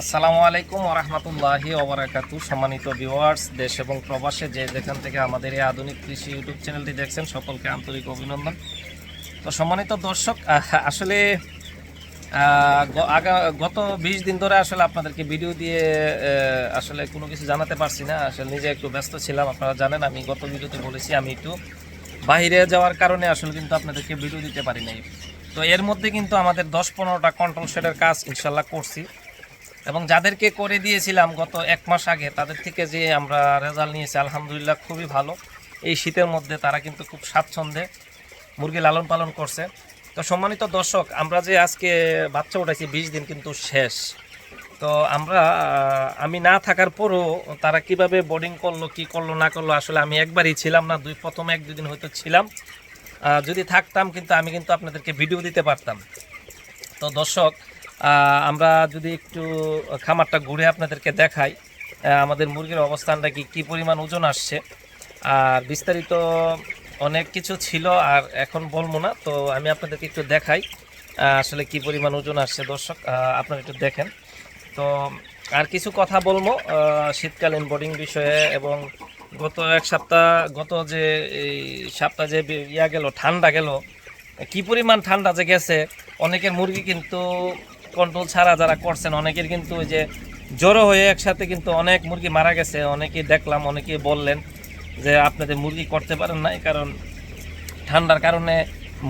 আসসালামু আলাইকুম ওরহমতুল্লাহি ওবরাকাতু সম্মানিত ভিউয়ার্স দেশ এবং প্রবাসে যে যেখান থেকে আমাদের এই আধুনিক কৃষি ইউটিউব চ্যানেলটি দেখছেন, সকলকে আন্তরিক অভিনন্দন। তো সম্মানিত দর্শক আসলে আগা, গত বিশ দিন ধরে আসলে আপনাদেরকে ভিডিও দিয়ে আসলে কোনো কিছু জানাতে পারছি না। আসলে নিজে একটু ব্যস্ত ছিলাম, আপনারা জানেন, আমি গত ভিডিওতে বলেছি, আমি একটু বাইরে যাওয়ার কারণে আসলে কিন্তু আপনাদেরকে ভিডিও দিতে পারি নাই। তো এর মধ্যে কিন্তু আমাদের দশ পনেরোটা কন্ট্রোল শেডের কাজ ইনশাল্লাহ করছি। এবং যাদেরকে করে দিয়েছিলাম গত এক মাস আগে, তাদের থেকে যে আমরা রেজাল্ট নিয়েছি, আলহামদুলিল্লাহ খুবই ভালো। এই শীতের মধ্যে তারা কিন্তু খুব স্বাচ্ছন্দ্যে মুরগি লালন পালন করছে। তো সম্মানিত দর্শক, আমরা যে আজকে বাচ্চা উঠাইছি, বিশ দিন কিন্তু শেষ। তো আমরা আমি না থাকার পরও তারা কীভাবে বোর্ডিং করল, কি করল, না করল, আসলে আমি একবারই ছিলাম না, দুই, প্রথম এক দুদিন হয়তো ছিলাম। যদি থাকতাম কিন্তু আমি কিন্তু আপনাদেরকে ভিডিও দিতে পারতাম। তো দর্শক আমরা যদি একটু খামারটা ঘুরে আপনাদেরকে দেখাই আমাদের মুরগির অবস্থানটা কি, কী পরিমাণ ওজন আসছে। আর বিস্তারিত অনেক কিছু ছিল আর এখন বলব না, তো আমি আপনাদেরকে একটু দেখাই আসলে কি পরিমাণ ওজন আসছে দর্শক আপনারা একটু দেখেন। তো আর কিছু কথা বলব শীতকালীন বোর্ডিং বিষয়ে এবং গত এক সপ্তাহ, গত যে এই সপ্তাহ যে ইয়া গেল, ঠান্ডা গেল, কি পরিমাণ ঠান্ডা যে গেছে, অনেকের মুরগি কিন্তু কন্ট্রোল ছাড়া যারা করছেন, অনেকের কিন্তু ওই যে জড়ো হয়ে একসাথে কিন্তু অনেক মুরগি মারা গেছে, অনেকেই দেখলাম, অনেকেই বললেন যে আপনাদের মুরগি করতে পারেন নাই, কারণ ঠান্ডার কারণে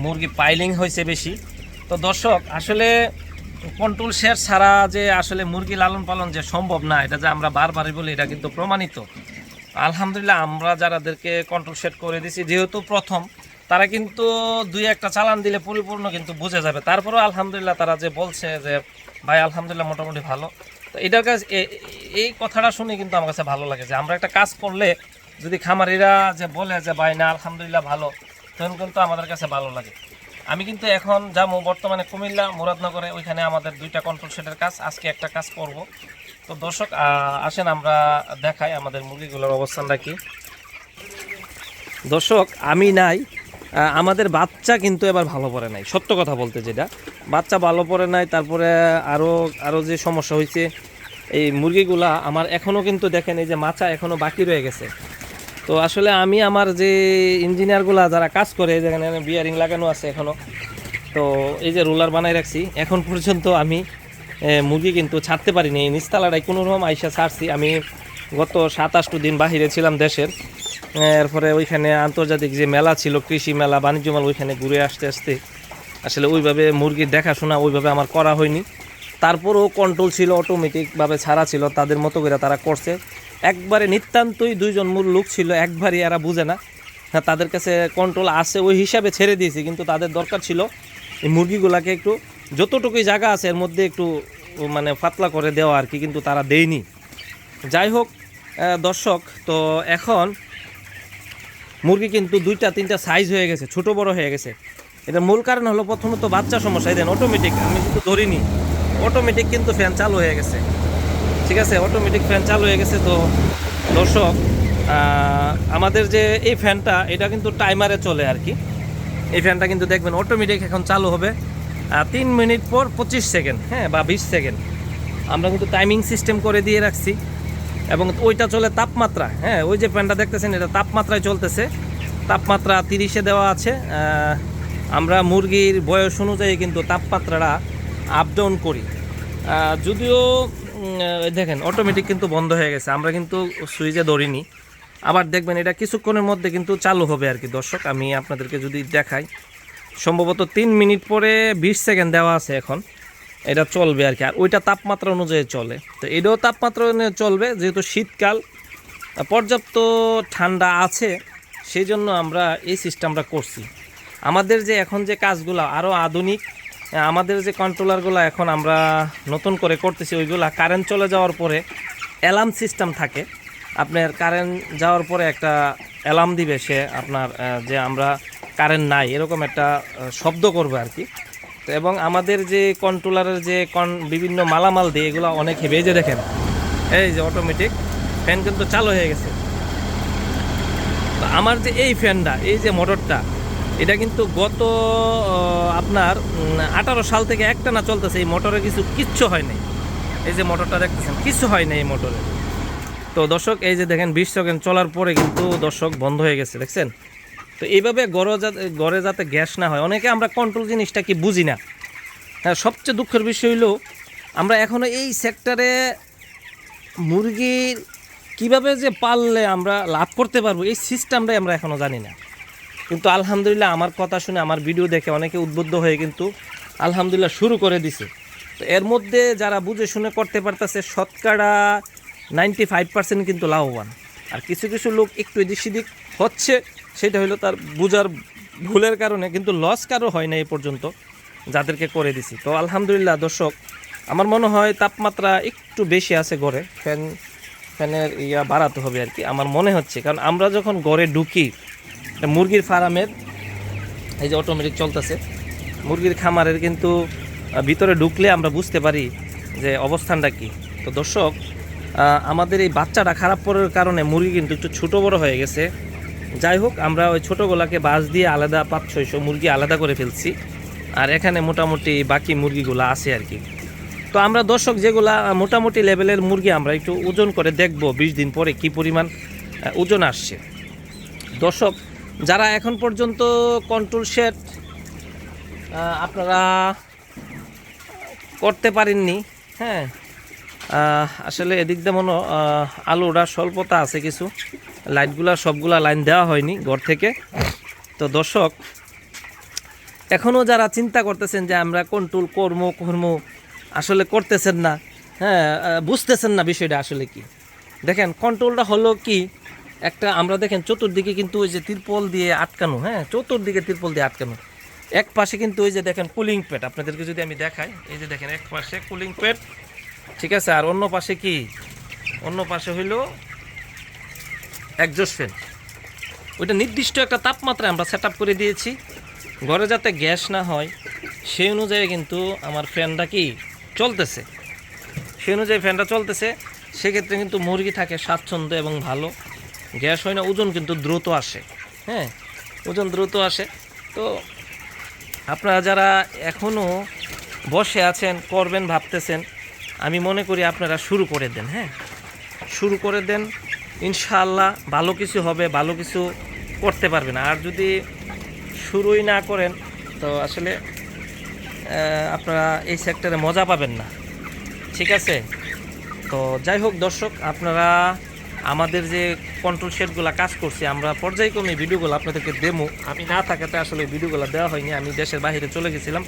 মুরগি পাইলিং হয়েছে বেশি। তো দর্শক, আসলে কন্ট্রোল শেয়ার ছাড়া যে আসলে মুরগি লালন পালন যে সম্ভব না, এটা যে আমরা বারবারই বলি, এটা কিন্তু প্রমাণিত। আলহামদুলিল্লাহ, আমরা যারাদেরকে কন্ট্রোল সেট করে দিছি যেহেতু প্রথম তারা কিন্তু দুই একটা চালান দিলে পরিপূর্ণ কিন্তু বুঝে যাবে। তারপরেও আলহামদুলিল্লাহ তারা যে বলছে যে, ভাই, আলহামদুলিল্লাহ মোটামুটি ভালো। তো এটার কাছে এই কথাটা শুনে কিন্তু আমার কাছে ভালো লাগে যে, আমরা একটা কাজ করলে যদি খামারিরা যে বলে যে, ভাই, না, আলহামদুলিল্লাহ ভালো, তখন কিন্তু আমাদের কাছে ভালো লাগে। আমি কিন্তু এখন যাব বর্তমানে কুমিল্লা, মুরাদনগরে, ওইখানে আমাদের দুইটা কন্ট্রোল সেটের কাজ, আজকে একটা কাজ করব। তো দর্শক আসেন আমরা দেখাই আমাদের মুরগিগুলোর অবস্থানটা কি। দর্শক, আমি নাই আমাদের বাচ্চা কিন্তু এবার ভালো পড়ে নাই, সত্য কথা বলতে যেটা। বাচ্চা ভালো পড়ে নাই, তারপরে আরও আরও যে সমস্যা হয়েছে, এই মুরগিগুলা আমার এখনও কিন্তু দেখেন এই যে মাচা এখনও বাকি রয়ে গেছে। তো আসলে আমি আমার যে ইঞ্জিনিয়ারগুলা যারা কাজ করে যেখানে বিয়ারিং লাগানো আছে এখনও তো এই যে রোলার বানাই রাখছি, এখন পর্যন্ত আমি মুরগি কিন্তু ছাড়তে পারিনি। এই নিস্তালাটাই কোনো রকম আইসা ছাড়ছি। আমি গত সাতাশটো দিন বাহিরে ছিলাম দেশের। এরপরে ওইখানে আন্তর্জাতিক যে মেলা ছিল, কৃষি মেলা, বাণিজ্য মেলা, ওইখানে ঘুরে আসতে আসতে আসলে ওইভাবে মুরগির দেখাশোনা ওইভাবে আমার করা হয়নি। তারপরেও কন্ট্রোল ছিল অটোমেটিকভাবে ছাড়া ছিল, তাদের মতো করে তারা করছে। একবারে নিতান্তই দুইজন মূল লোক ছিল, একবারই এরা বুঝে না। হ্যাঁ তাদের কাছে কন্ট্রোল আছে, ওই হিসাবে ছেড়ে দিয়েছি, কিন্তু তাদের দরকার ছিল এই মুরগিগুলাকে একটু যতটুকুই জায়গা আছে, এর মধ্যে একটু মানে পাতলা করে দেওয়া আর কি, কিন্তু তারা দেয়নি। যাই হোক দর্শক, তো এখন মুরগি কিন্তু দুইটা, তিনটা সাইজ হয়ে গেছে, ছোট বড় হয়ে গেছে। এটা মূল কারণ হলো প্রথমত বাচ্চা সমস্যা। দেন অটোমেটিক আমি কিন্তু ধরিনি অটোমেটিক কিন্তু ফ্যান চালু হয়ে গেছে। ঠিক আছে? অটোমেটিক ফ্যান চালু হয়ে গেছে তো দর্শক আমাদের যে এই ফ্যানটা এটা কিন্তু টাইমারে চলে আর কি। এই ফ্যানটা কিন্তু দেখবেন অটোমেটিক এখন চালু হবে তিন মিনিট পর পঁচিশ সেকেন্ড হ্যাঁ বা বিশ সেকেন্ড। আমরা কিন্তু টাইমিং সিস্টেম করে দিয়ে রাখছি। এবং ওইটা চলে তাপমাত্রা। হ্যাঁ ওই যে ফ্যানটা দেখতেছেন, এটা তাপমাত্রায় চলতেছে। তাপমাত্রা তিরিশে দেওয়া আছে। আমরা মুরগির বয়স অনুযায়ী কিন্তু তাপমাত্রাটা আপ ডাউন করি। যদিও দেখেন অটোমেটিক কিন্তু বন্ধ হয়ে গেছে। আমরা কিন্তু সুইচে ধরিনি। আবার দেখবেন, এটা কিছুক্ষণের মধ্যে কিন্তু চালু হবে আর কি। দর্শক, আমি আপনাদেরকে যদি দেখাই, সম্ভবত তিন মিনিট পরে বিশ সেকেন্ড দেওয়া আছে এখন। এটা চলবে আর কি। আর ওইটা তাপমাত্রা অনুযায়ী চলে। তো এটাও তাপমাত্রা অনুযায়ী চলবে, যেহেতু শীতকাল পর্যাপ্ত ঠান্ডা আছে সেই জন্য আমরা এই সিস্টেমটা করছি। আমাদের যে এখন যে কাজগুলো আরও আধুনিক, আমাদের যে কন্ট্রোলারগুলো এখন আমরা নতুন করে করতেছি, ওইগুলা কারেন্ট চলে যাওয়ার পরে অ্যালার্ম সিস্টেম থাকে। আপনার কারেন্ট যাওয়ার পরে একটা অ্যালার্ম দিবে সে আপনার যে আমরা কারেন্ট নাই, এরকম একটা শব্দ করবে আর কি। এবং আমাদের যে কন্ট্রোলারের যে কন বিভিন্ন মালামাল দিয়ে এগুলো অনেক হেভি যে দেখেন। এই যে অটোমেটিক ফ্যান কিন্তু চালু হয়ে গেছে। তো আমার যে এই ফ্যানটা এই যে মোটরটা এটা কিন্তু গত আপনার আঠারো সাল থেকে একটা না চলতেছে, এই মোটরে কিছু কিচ্ছু হয় নাই। এই যে মোটরটা দেখতেছেন, কিছু হয় না এই মোটরে তো দর্শক, এই যে দেখেন, বিশ সেকেন্ড চলার পরে কিন্তু দর্শক বন্ধ হয়ে গেছে, দেখছেন? তো এইভাবে গড়ে যাতে গড়ে যাতে গ্যাস না হয়, অনেকে আমরা কন্ট্রোল জিনিসটা কি বুঝি না। হ্যাঁ সবচেয়ে দুঃখের বিষয় হলো আমরা এখনও এই সেক্টরে মুরগির কীভাবে যে পাললে আমরা লাভ করতে পারব, এই সিস্টেমটাই আমরা এখনও জানি না। কিন্তু আলহামদুলিল্লাহ আমার কথা শুনে, আমার ভিডিও দেখে অনেকে উদ্বুদ্ধ হয়ে কিন্তু আলহামদুলিল্লাহ শুরু করে দিছে। তো এর মধ্যে যারা বুঝে শুনে করতে পারতেছে, শতকরা নাইনটি ফাইভ পার্সেন্ট কিন্তু লাভবান। আর কিছু কিছু লোক একটু এদিক সেদিক হচ্ছে সেটা হলো তার বুঝার ভুলের কারণে, কিন্তু লস কারও হয় না এই পর্যন্ত যাদেরকে করে দিছি। তো আলহামদুলিল্লাহ দর্শক, আমার মনে হয় তাপমাত্রা একটু বেশি আছে গড়ে, ফ্যান, ফ্যানের ইয়া বাড়াতে হবে আর কি। আমার মনে হচ্ছে, কারণ আমরা যখন গড়ে ঢুকি মুরগির ফার্মের, এই যে অটোমেটিক চলতেছে, মুরগির খামারের কিন্তু ভিতরে ঢুকলে আমরা বুঝতে পারি যে অবস্থানটা কি। তো দর্শক আমাদের এই বাচ্চাটা খারাপ পড়ার কারণে মুরগি কিন্তু একটু ছোটো বড় হয়ে গেছে। যাই হোক আমরা ওই ছোটোগুলাকে বাস দিয়ে আলাদা পাঁচ ছয়শো মুরগি আলাদা করে ফেলছি। আর এখানে মোটামুটি বাকি মুরগিগুলো আছে আর কি। তো আমরা দর্শক যেগুলা মোটামুটি লেভেলের মুরগি আমরা একটু ওজন করে দেখব বিশ দিন পরে কি পরিমাণ ওজন আসছে। দর্শক যারা এখন পর্যন্ত কন্ট্রোল শেড আপনারা করতে পারেননি হ্যাঁ আসলে এদিক দিয়ে মনে আহ, স্বল্পতা আছে কিছু। লাইটগুলা, সবগুলা লাইন দেওয়া হয়নি ঘর থেকে। তো দর্শক এখনও যারা চিন্তা করতেছেন যে আমরা কন্ট্রোল কর্ম কর্ম আসলে করতেছেন না হ্যাঁ বুঝতেছেন না বিষয়টা আসলে কি? দেখেন কন্ট্রোলটা হলো কি? একটা আমরা দেখেন চতুর্দিকে কিন্তু ওই যে তিরপল দিয়ে আটকানো হ্যাঁ চতুর্দিকে তিরপল দিয়ে আটকানো। এক পাশে কিন্তু ওই যে দেখেন কুলিং প্যাড আপনাদেরকে যদি আমি দেখাই, এই যে দেখেন এক পাশে কুলিং প্যাড ঠিক আছে? আর অন্য পাশে কি? অন্য পাশে হইল একজস্ট ফ্যান ওইটা নির্দিষ্ট একটা তাপমাত্রায় আমরা সেট করে দিয়েছি। ঘরে যাতে গ্যাস না হয়, সেই অনুযায়ী কিন্তু আমার ফ্যানটা কি চলতেছে। সেই অনুযায়ী ফ্যানটা চলতেছে। সেক্ষেত্রে কিন্তু মুরগি থাকে স্বাচ্ছন্দ্য এবং ভালো। গ্যাস হয় না, ওজন কিন্তু দ্রুত আসে। হ্যাঁ ওজন দ্রুত আসে। তো আপনারা যারা এখনও বসে আছেন, করবেন, ভাবতেছেন, আমি মনে করি আপনারা শুরু করে দেন হ্যাঁ। শুরু করে দেন। ইনশাআল্লাহ ভালো কিছু হবে, ভালো কিছু করতে পারবেন আর যদি শুরুই না করেন, তো আসলে আপনারা এই সেক্টরে মজা পাবেন না। ঠিক আছে? তো যাই হোক দর্শক, আপনারা আমাদের যে কন্ট্রোল শেডগুলো কাজ করছি, আমরা পর্যায়ক্রমে ভিডিওগুলো আপনাদেরকে দেবো। আমি না থাকাতে আসলে ভিডিওগুলো দেওয়া হয়নি, আমি দেশের বাইরে চলে গেছিলাম।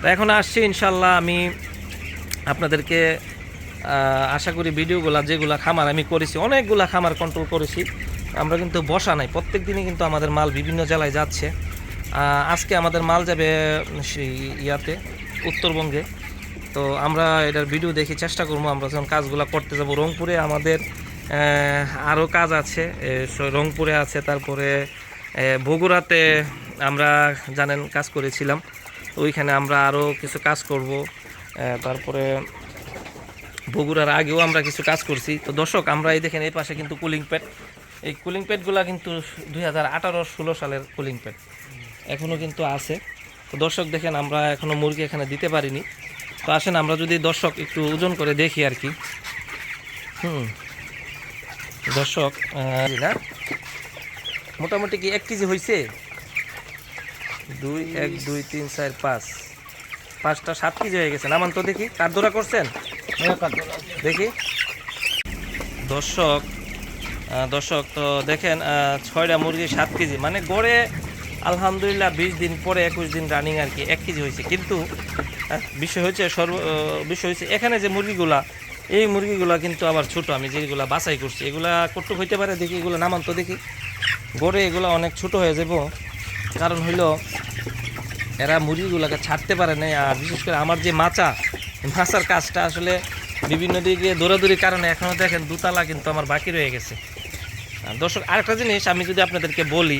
তো এখন আসছি ইনশাল্লাহ আমি আপনাদেরকে আশা করি ভিডিওগুলো যেগুলো খামার আমি করেছি, অনেকগুলা খামার কন্ট্রোল করেছি। আমরা কিন্তু বসা নাই প্রত্যেক দিনই কিন্তু আমাদের মাল বিভিন্ন জেলায় যাচ্ছে। আজকে আমাদের মাল যাবে সেই ইয়াতে, উত্তরবঙ্গে। তো আমরা এটার ভিডিও দেখি চেষ্টা করব, আমরা যখন কাজগুলো করতে যাব রংপুরে আমাদের আরও কাজ আছে। রংপুরে আছে, তারপরে বগুড়াতে আমরা জানেন কাজ করেছিলাম। ওইখানে আমরা আরও কিছু কাজ করব। তারপরে বগুড়ার আগেও আমরা কিছু কাজ করছি। তো দর্শক, আমরা এই দেখেন এই পাশে কিন্তু কুলিং প্যাড এই কুলিং প্যাডগুলো কিন্তু দুই হাজার আঠারো ষোলো সালের কুলিং প্যাড এখনও কিন্তু আছে। তো দর্শক, দেখেন আমরা এখনও মুরগি এখানে দিতে পারিনি। তো আসেন, আমরা যদি দর্শক একটু ওজন করে দেখি আর কি। হুম। দর্শক না মোটামুটি কি এক কেজি হয়েছে দুই, এক, দুই, তিন, চার, পাঁচ। পাঁচটা সাত কেজি হয়ে গেছে। নামান তো দেখি কার দৌড়া করছেন? দেখি। দর্শক দর্শক, তো দেখেন ছয়টা মুরগি সাত কেজি। মানে গড়ে আলহামদুলিল্লাহ বিশ দিন পরে একুশ দিন রানিং আর কি, এক কেজি হয়েছে। কিন্তু বিষয় হচ্ছে সর্ব বিষয় হচ্ছে এখানে যে মুরগিগুলা, এই মুরগিগুলা কিন্তু আবার ছোট। আমি যেগুলা বাছাই করছি, এগুলা কটুক হইতে পারে, দেখি এগুলো নামান তো দেখি। গড়ে এগুলো অনেক ছোট হয়ে যাব। কারণ হইল, এরা মুরগিগুলোকে ছাড়তে পারে না আর বিশেষ করে আমার যে মাচা মাচার কাজটা আসলে বিভিন্ন দিকে দৌড়াদৌড়ির কারণে এখনও দেখেন দুতলা কিন্তু আমার বাকি রয়ে গেছে। দর্শক আরেকটা জিনিস আমি যদি আপনাদেরকে বলি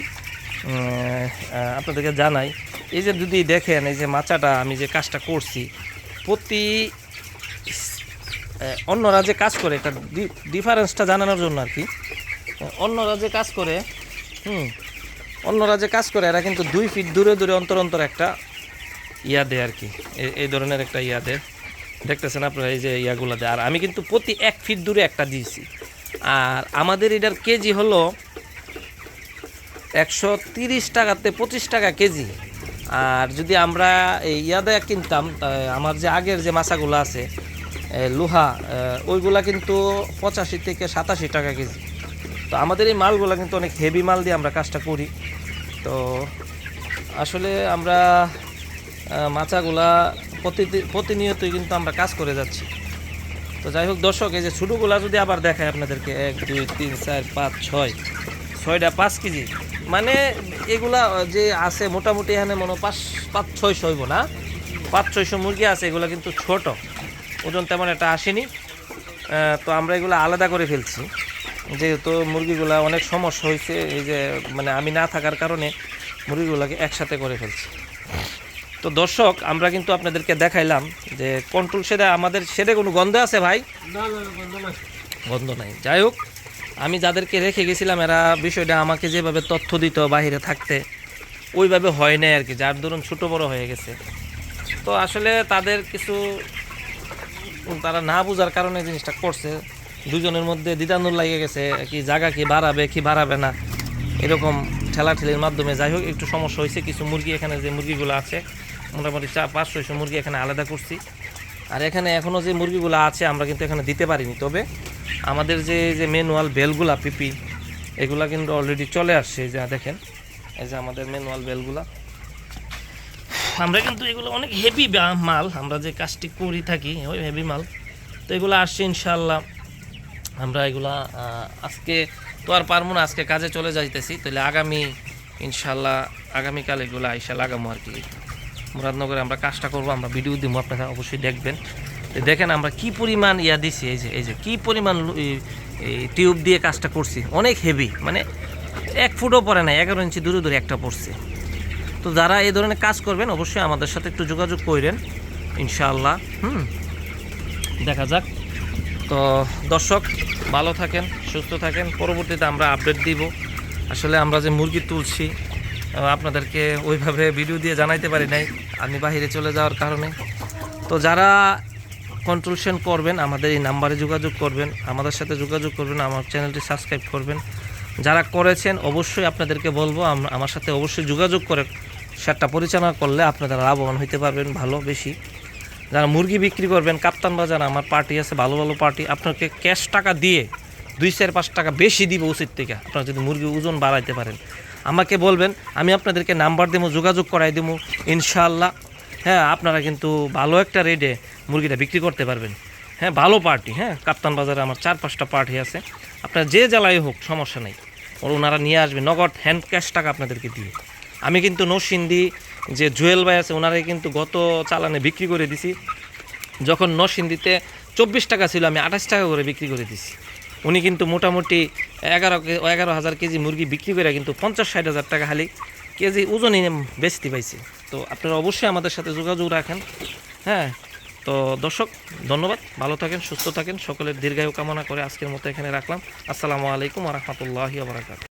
আপনাদেরকে জানাই এই যে যদি দেখেন এই যে মাচাটা আমি যে কাজটা করছি প্রতি আহ, অন্যরা যে কাজ করে একটা ডিফারেন্সটা জানানোর জন্য আর কি আহ, অন্যরা যে কাজ করে হুম অন্যরা যে কাজ করে এরা কিন্তু দুই ফিট দূরে দূরে অন্তর অন্তর একটা ইয়া দেয় আর কি এই ধরনের একটা ইয়া দেয়। দেখতেছেন আপনারা এই যে ইয়াগুলা দেয়। আর আমি কিন্তু প্রতি এক ফিট দূরে একটা দিয়েছি। আর আমাদের এটার কেজি হলো একশো তিরিশ টাকাতে পঁচিশ টাকা কেজি। আর যদি আমরা এই ইয়াদা কিনতাম আমার যে আগের যে মাছাগুলো আছে লোহা ওইগুলা কিন্তু পঁচাশি থেকে সাতাশি টাকা কেজি। তো আমাদের এই মালগুলো কিন্তু অনেক হেভি মাল দিয়ে আমরা কাজটা করি। তো আসলে আমরা প্রতি প্রতিনিয়তই কিন্তু আমরা কাজ করে যাচ্ছি। তো যাই হোক দর্শক, এই যে ছোটোগুলা যদি আবার দেখায় আপনাদেরকে, এক, দুই, তিন, চার, পাঁচ, ছয় ছয়টা পাঁচ কেজি। মানে এগুলা যে আছে মোটামুটি এখানে মনে পাঁচ পাঁচ, ছয়শো হইব না? পাঁচ, ছয়শো মুরগি আছে, এগুলো কিন্তু ছোট। ওজন তেমন একটা আসেনি। তো আমরা এগুলো আলাদা করে ফেলছি। যেহেতু মুরগিগুলা অনেক সমস্যা হয়েছে এই যে মানে আমি না থাকার কারণে মুরগিগুলোকে একসাথে করে ফেলছি। তো দর্শক আমরা কিন্তু আপনাদেরকে দেখাইলাম যে কন্ট্রোল সেটা আমাদের সেটা কোনো গন্ধ আছে ভাই? গন্ধ নাই। যাই হোক আমি যাদেরকে রেখে গেছিলাম এরা বিষয়টা আমাকে যেভাবে তথ্য দিত বাইরে থাকতে ওইভাবে হয় নাই আর কি যার ধরুন ছোটো বড় হয়ে গেছে। তো আসলে তাদের কিছু তারা না বোঝার কারণে জিনিসটা করছে। দুজনের মধ্যে দ্বিধান্দুল লাগে গেছে কি জায়গা কি বাড়াবে কি বাড়াবে না। এরকম ঠেলাঠেলির মাধ্যমে যাই হোক একটু সমস্যা হয়েছে কিছু মুরগি এখানে যে মুরগিগুলো আছে মোটামুটি চার পাঁচ ছয়শো মুরগি এখানে আলাদা করছি। আর এখানে এখনও যে মুরগিগুলো আছে, আমরা কিন্তু এখানে দিতে পারিনি। তবে আমাদের যে যে ম্যানুয়াল বেলগুলা পিপি, এগুলা কিন্তু অলরেডি চলে আসছে যা দেখেন। এই যে আমাদের ম্যানুয়াল বেলগুলা আমরা কিন্তু এগুলো অনেক হেভি মাল, আমরা যে কাজটি করি থাকি, ওই হেভি মাল। তো এগুলো আসছে ইনশাল্লাহ আমরা এগুলা আজকে তো আর পারব না, আজকে কাজে চলে যাইতেছি। তাহলে আগামী ইনশাল্লাহ আগামীকাল এগুলো আইসা লাগামো আর কি। মুরাদনগরে আমরা কাজটা করব, আমরা ভিডিও দিব, আপনারা অবশ্যই দেখবেন। দেখেন আমরা কি পরিমাণ ইয়া দিছি, এই যে এই যে, কি পরিমাণ টিউব দিয়ে কাজটা করছি। অনেক হেভি মানে এক ফুটও পরে নাই, এগারো ইঞ্চি দূরে দূরে একটা পড়ছে। তো যারা এই ধরনের কাজ করবেন, অবশ্যই আমাদের সাথে একটু যোগাযোগ করেন, ইনশাআল্লাহ। হুম, দেখা যাক। তো দর্শক, ভালো থাকেন, সুস্থ থাকেন, পরবর্তীতে আমরা আপডেট দিব। আসলে আমরা যে মুরগি তুলছি আপনাদেরকে ওইভাবে ভিডিও দিয়ে জানাইতে পারি নাই। আমি বাইরে চলে যাওয়ার কারণে। তো যারা কন্ট্রোলশন করবেন, আমাদের এই নাম্বারে যোগাযোগ করবেন, আমাদের সাথে যোগাযোগ করবেন, আমার চ্যানেলটি সাবস্ক্রাইব করবেন। যারা করেছেন, অবশ্যই আপনাদেরকে বলব আমার সাথে অবশ্যই যোগাযোগ করে সেটা পরিচালনা করলে আপনারা লাভবান হইতে পারবেন ভালো বেশি। যারা মুরগি বিক্রি করবেন, কাপ্তান বাজার, আমার পার্টি আছে, ভালো ভালো পার্টি আপনাকে ক্যাশ টাকা দিয়ে দুই চার পাঁচ টাকা বেশি দিব উচিত থেকে। আপনারা যদি মুরগি ওজন বাড়াইতে পারেন। আমাকে বলবেন, আমি আপনাদেরকে নাম্বার দেবো, যোগাযোগ করাই দেবো, ইনশাআল্লাহ। হ্যাঁ আপনারা কিন্তু ভালো একটা রেটে মুরগিটা বিক্রি করতে পারবেন। হ্যাঁ ভালো পার্টি হ্যাঁ কাপ্তান বাজারে আমার চার পাঁচটা পার্টি আছে। আপনার যে জেলায় হোক, সমস্যা নেই। ওর ওনারা নিয়ে আসবে, নগদ হ্যান্ড ক্যাশ টাকা আপনাদেরকে দিয়ে। আমি কিন্তু নরসিন্দি যে জুয়েল ভাই আছে ওনারাই কিন্তু গত চালানে বিক্রি করে দিছি। যখন নরসিন্দিতে চব্বিশ টাকা ছিল, আমি আঠাশ টাকা করে বিক্রি করে দিছি। উনি কিন্তু মোটামুটি এগারো এগারো হাজার কেজি মুরগি বিক্রি করে কিন্তু পঞ্চাশ ষাট হাজার টাকা খালি কেজি ওজনই বেচতে পাইছে। তো আপনারা অবশ্যই আমাদের সাথে যোগাযোগ রাখেন। হ্যাঁ তো দর্শক, ধন্যবাদ। ভালো থাকেন, সুস্থ থাকেন। সকলের দীর্ঘায়ু কামনা করে আজকের মতো এখানে রাখলাম। আসসালামু আলাইকুম রহমতুল্লাহি বারাকাত